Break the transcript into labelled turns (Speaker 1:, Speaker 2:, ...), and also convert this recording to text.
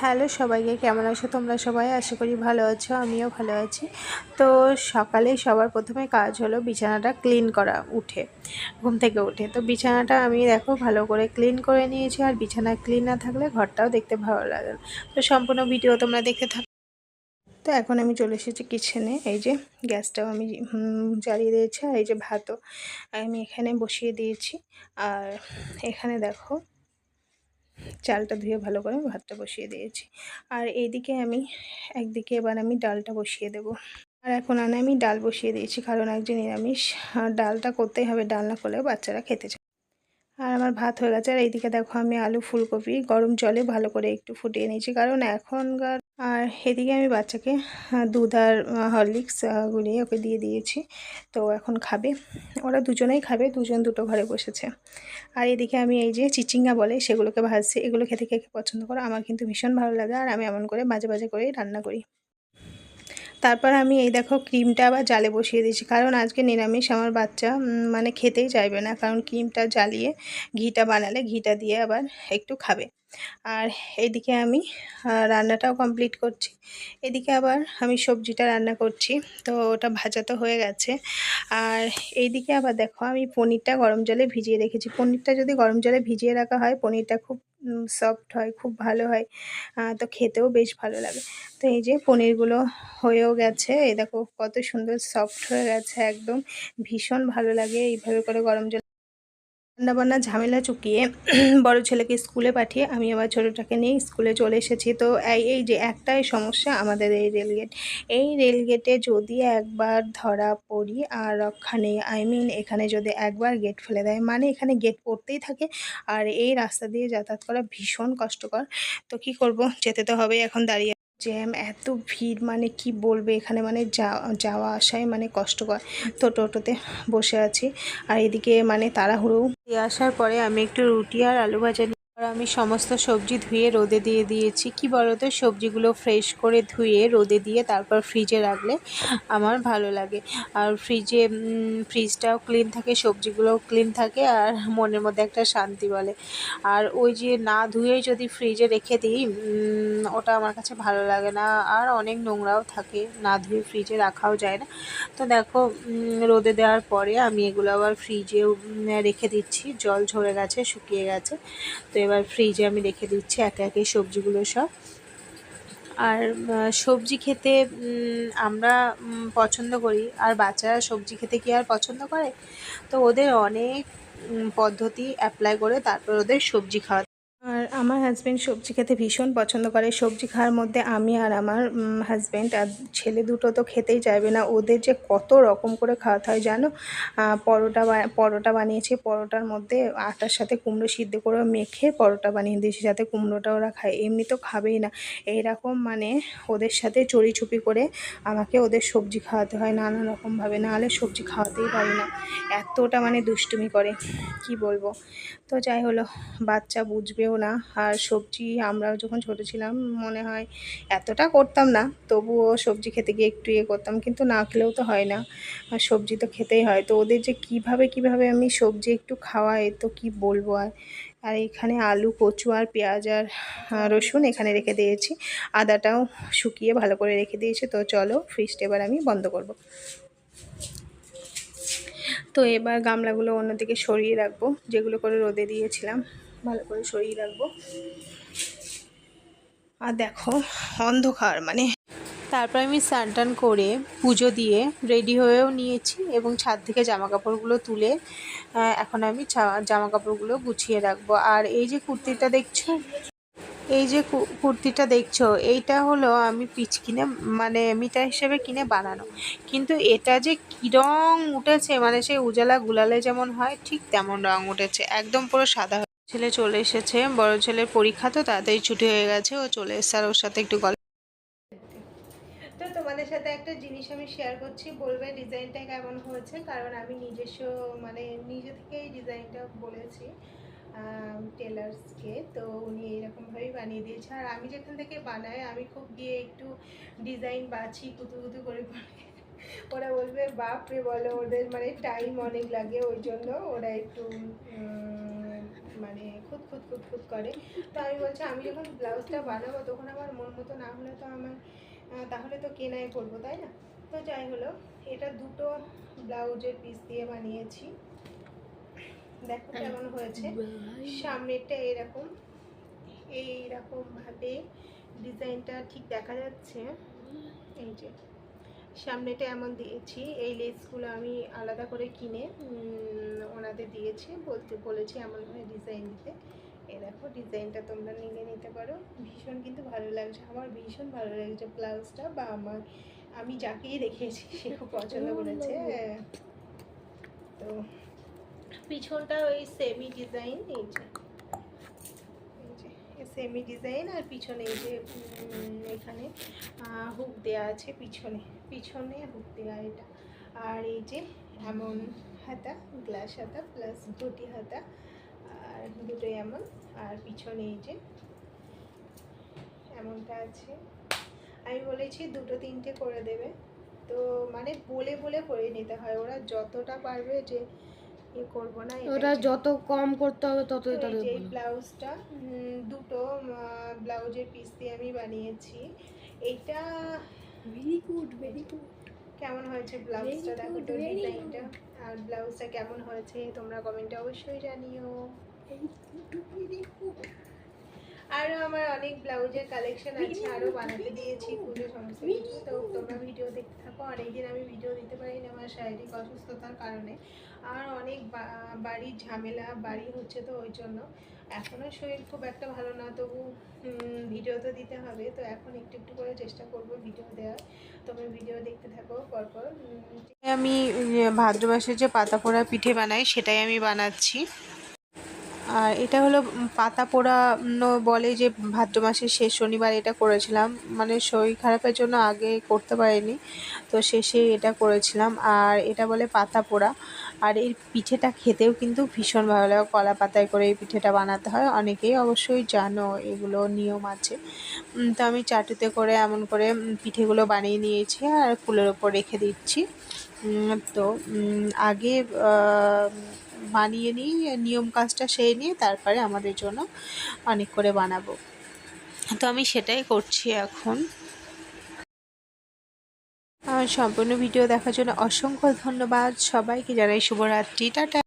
Speaker 1: Hello সবাইকে, কেমন আছো তোমরা সবাই? আশা করি ভালো আছো, আমিও ভালো আছি। তো সকালে সবার প্রথমে কাজ হলো বিছানাটা ক্লিন করা, উঠে, ঘুম থেকে উঠে। তো বিছানাটা আমি দেখো ভালো করে ক্লিন করে নিয়েছি, আর বিছানা ক্লিন না থাকলে ঘরটাও দেখতে ভালো লাগে তো সম্পূর্ণ ভিডিও তোমরা দেখতে থাকো। তো এখন আমি চলে এসেছি কিচেনে এই যে গ্যাসটাও আমি জ্বালিয়ে দিয়েছি, আর এই যে ভাতও আমি এখানে বসিয়ে দিয়েছি। আর এখানে দেখো চালটা ধুয়ে ভালো করে ভাতটা বসিয়ে দিয়েছি। আর এইদিকে আমি, একদিকে এবার আমি ডালটা বসিয়ে দেব। আর এখন আনে আমি ডাল বসিয়ে দিয়েছি, কারণ একজন নিরামিষ, আর ডালটা করতেই হবে, ডাল না করলে বাচ্চারা খেতে চায়। আর আমার ভাত হয়ে গেছে, আর এইদিকে দেখো আমি আলু ফুলকপি গরম জলে ভালো করে একটু ফুটিয়ে নিয়েছি, কারণ এখনকার আর এদিকে আমি বাচ্চাকে দুধ আর হরলিক্স গুলিয়ে ওকে দিয়ে দিয়েছি। তো এখন খাবে। ওরা দুজনেই খাবে, দুজন দুটো ঘরে বসেছে। আর এদিকে আমি এই যে চিচিঙ্গা বলে, সেগুলোকে ভাজছি। এগুলো খেতে কে পছন্দ করো? আমার কিন্তু ভীষণ ভালো লাগে আর আমি এমন করে মাঝে মাঝে করেই রান্না করি। তারপর আমি এই দেখো ক্রিমটা আবার জালে বসিয়ে দিয়েছি। কারণ আজকে নিরামিষ, আমার বাচ্চা মানে খেতেই চাইবে না। কারণ ক্রিমটা জ্বালিয়ে ঘিটা বানালে, ঘিটা দিয়ে আবার একটু খাবে। আর এইদিকে আমি রান্নাটাও কমপ্লিট করছি। এদিকে আবার আমি সবজিটা রান্না করছি, তো ওটা ভাজা তো হয়ে গেছে। আর এইদিকে আবার দেখো, আমি পনিরটা গরম জলে ভিজিয়ে রেখেছি। পনিরটা যদি গরম জলে ভিজিয়ে রাখা হয়, পনিরটা খুব সফট হয়, খুব ভালো হয় তো খেতেও বেশ ভালো লাগে। তো এই যে পনিরগুলো হয়েও গেছে, এই দেখো কত সুন্দর সফট হয়ে গেছে, একদম ভীষণ ভালো লাগে। এইভাবে করে গরম জল রান্নাবান্না ঝামেলা চুকিয়ে বড় ছেলেকে স্কুলে পাঠিয়ে আমি আবার ছোটোটাকে নিয়ে স্কুলে চলে এসেছি। তো এই এই যে একটাই সমস্যা আমাদের এই রেলগেট এই রেলগেটে যদি একবার ধরা পড়ি, আর রক্ষা নেই আই মিন এখানে যদি একবার গেট ফেলে দেয় মানে এখানে গেট পড়তেই থাকে, আর এই রাস্তা দিয়ে যাতায়াত করা ভীষণ কষ্টকর। তো কি করব? যেতে তো হবেই, এখন দাঁড়িয়ে জ্যাম, এত ভিড় মানে কি বলবে এখানে মানে যাওয়া আসায় মানে কষ্টকর। তো টোটোতে বসে আছি। আর এদিকে মানে তাড়াহুড়ো দিয়ে আসার পরে আমি একটু রুটি আর আলু ভাজা আমি সমস্ত সবজি ধুয়ে রোদে দিয়ে দিয়েছি। কি বলতো? সবজিগুলো ফ্রেশ করে ধুয়ে রোদে দিয়ে তারপর ফ্রিজে রাখলে আমার ভালো লাগে। আর ফ্রিজে ফ্রিজটাও ক্লিন থাকে, সবজিগুলোও ক্লিন থাকে আর মনের মধ্যে একটা শান্তি বলে। আর ওই যে না ধুয়ে যদি ফ্রিজে রেখে দিই ওটা আমার কাছে ভালো লাগে না। আর অনেক নোংরাও থাকে, না ধুয়ে ফ্রিজে রাখাও যায় না। তো দেখো রোদে দেওয়ার পরে আমি এগুলো আবার ফ্রিজেও রেখে দিচ্ছি। জল ঝরে গেছে, শুকিয়ে গেছে। তো এবার ফ্রিজে আমি রেখে দিচ্ছি একে একে সবজিগুলো সব। আর সবজি খেতে আমরা পছন্দ করি। আর বাচ্চারা সবজি খেতে কি আর পছন্দ করে? তো ওদের অনেক পদ্ধতি অ্যাপ্লাই করে তারপর ওদের সবজি খাওয়া আর আমার হাজব্যান্ড সবজি খেতে ভীষণ পছন্দ করে। সবজি খাওয়ার মধ্যে আমি আর আমার হাজব্যান্ড আর ছেলে দুটো তো খেতেই চাইবে না। ওদের যে কত রকম করে খাওয়াতে হয় জানো? পরোটা পরোটা বানিয়েছি। পরোটার মধ্যে আটার সাথে কুমড়ো সিদ্ধ করে মেখে পরোটা বানিয়ে দিয়েছি যাতে কুমড়োটা ওরা খায়। এমনি তো খাবেই না। এইরকম মানে ওদের সাথে চড়ি চুপি করে আমাকে ওদের সবজি খাওয়াতে হয় নানা রকমভাবে নাহলে সবজি খাওয়াতেই পারি না। এতটা মানে দুষ্টুমি করে। কি বলব? তো যাই হলো, বাচ্চা বুঝবেও না। আর সবজি আমরা যখন ছোটো ছিলাম, মনে হয় এতটা করতাম না, তবুও সবজি খেতে গিয়ে একটু ইয়ে করতাম, কিন্তু না খেলেও তো হয় না। আর সবজি তো খেতেই হয়। তো ওদের যে কীভাবে কীভাবে আমি সবজি একটু খাওয়াই তো কি বলব আর? আর এখানে আলু, কচু আর পেঁয়াজ আর রসুন এখানে রেখে দিয়েছি। আদাটাও শুকিয়ে ভালো করে রেখে দিয়েছি। তো চলো ফ্রিজটা এবার আমি বন্ধ করব। তো এবার গামলাগুলো অন্যদিকে সরিয়ে রাখব, যেগুলো করে রোদে দিয়েছিলাম। ভালো করে সরিয়ে রাখব। আর দেখো, অন্ধকার মানে তারপর আমি স্নান টান করে পুজো দিয়ে রেডি হয়েও নিয়েছি এবং ছাদ থেকে জামা কাপড়গুলো তুলে এখন আমি জামা কাপড়গুলো গুছিয়ে রাখব। আর এই যে কুর্তিটা দেখছ, এই যে কুর্তিটা দেখছ, এইটা হলো আমি পিচ কিনে মানে মিটার হিসেবে কিনে বানানো। কিন্তু এটা যে কী রং উঠেছে মানে সেই উজালা গুলালে যেমন হয়, ঠিক তেমন রং উঠেছে, একদম পুরো সাদা ছেলে চলে এসেছে, বড় ছেলের পরীক্ষা তো তাড়াতাড়ি ছুটি হয়ে গেছে, ও চলে এসেছে। আর ওর সাথে একটু গল্প তো তোমাদের সাথে একটা জিনিস আমি শেয়ার করছি, বলবে ডিজাইনটা কেমন হয়েছে? কারণ আমি নিজস্ব মানে নিজে থেকেই ডিজাইনটা বলেছি টেলার্সকে তো উনি এইরকমভাবেই বানিয়ে দিয়েছে। আর আমি যেখান থেকে বানাই, আমি খুব গিয়ে একটু ডিজাইন বাছি কুতু কুতু করে বানাই। ওরা বলবে, বাপরে, বলো, ওদের মানে টাইম অনেক লাগে, ওই জন্য ওরা একটু মানে খুদ খুদ খুদ খুদ করে। তো আমি বলছি আমি যখন ব্লাউজটা বানাবো তখন আমার মন মতো না হলে তো আমার তাহলে তো কেনাই করব তাই না? তো যাই হলো এটা দুটো ব্লাউজের পিস দিয়ে বানিয়েছি। দেখো কেমন হয়েছে। সামনেরটা এরকম এইরকম ভাবে ডিজাইনটা ঠিক দেখা যাচ্ছে। এই যে সামনেটা এমন দিয়েছি এই লেসগুলো আমি আলাদা করে কিনে ওনাদের দিয়েছি বলতে বলেছি এমনভাবে ডিজাইন দিতে। এই দেখো ডিজাইনটা তোমরা নিয়ে নিতে পারো। ভীষণ কিন্তু ভালো লাগছে আমার ভীষণ ভালো লাগছে ব্লাউজটা বা আমার আমি যাকেই দেখেছি সে খুব পছন্দ করেছে। তো পিছনটা ওই সেমি ডিজাইন এই যে। সেমি ডিজাইন আর পিছনে এই যে এখানে হুক দেওয়া আছে পিছনে পিছনে হুক দেওয়া এটা। আর এই যে এমন হাতা গ্লাস হাতা প্লাস দুটি হাতা, আর দুটোই এমন। আর পিছনে এই যে এমনটা আছে। আমি বলেছি দুটো তিনটে করে দেবে। তো মানে বলে বলে করে নিতে হয়। ওরা যতটা পারবে যে ইয়ে করব না
Speaker 2: ওটা যত কম করতে হবে ততই
Speaker 1: তো এই। ব্লাউজটা দুটো ব্লাউজের পিস দিয়ে আমি বানিয়েছি। এটা
Speaker 2: ভেরি গুড ভেরি গুড
Speaker 1: কেমন হয়েছে ব্লাউজটা? দেখো ডিজাইনটা। আর ব্লাউজটা কেমন হয়েছে তোমরা কমেন্টে অবশ্যই জানিও। আরও আমার অনেক ব্লাউজের কালেকশন আছে আরও বানাতে দিয়েছি পুজো সমস্ত তো তোমরা ভিডিও দেখতে থাকো, অনেকদিন আমি ভিডিও দিতে পারি না আমার শারীরিক অসুস্থতার কারণে। আর অনেক বাড়ির ঝামেলা, বাড়ি হচ্ছে তো ওই জন্য। এখনও শরীর খুব একটা ভালো না, তবু ভিডিও তো দিতে হবে। তো এখন একটু একটু করে চেষ্টা করব ভিডিও দেওয়ার। তোমরা ভিডিও দেখতে থাকো, পরপর আমি ভাদ্র মাসের যে পাতা পোড়া পিঠে বানাই, সেটাই আমি বানাচ্ছি। আর এটা হলো পাতা পোড়ানো বলে যে ভাদ্র মাসের শেষ শনিবার এটা করেছিলাম। মানে শরীর খারাপের জন্য আগে করতে পারিনি, তো শেষে এটা করেছিলাম। আর এটা বলে পাতা পোড়া। আর এই পিঠেটা খেতেও কিন্তু ভীষণ ভালো লাগে। কলা পাতায় করে এই পিঠেটা বানাতে হয়। অনেকেই অবশ্যই জানো এগুলো নিয়ম আছে। তো আমি চাটুতে করে এমন করে পিঠেগুলো বানিয়ে নিয়েছি আর ফুলের ওপর রেখে দিচ্ছি। তো আগে বানিয়ে নিই, নিয়ম কাজটা সেরে নিয়ে তারপরে আমাদের জন্য অনেক করে বানাবো। তো আমি সেটাই করছি এখন। আমার সম্পূর্ণ ভিডিও দেখার জন্য অসংখ্য ধন্যবাদ সবাইকে, জানাই শুভরাত্রি, টাটা।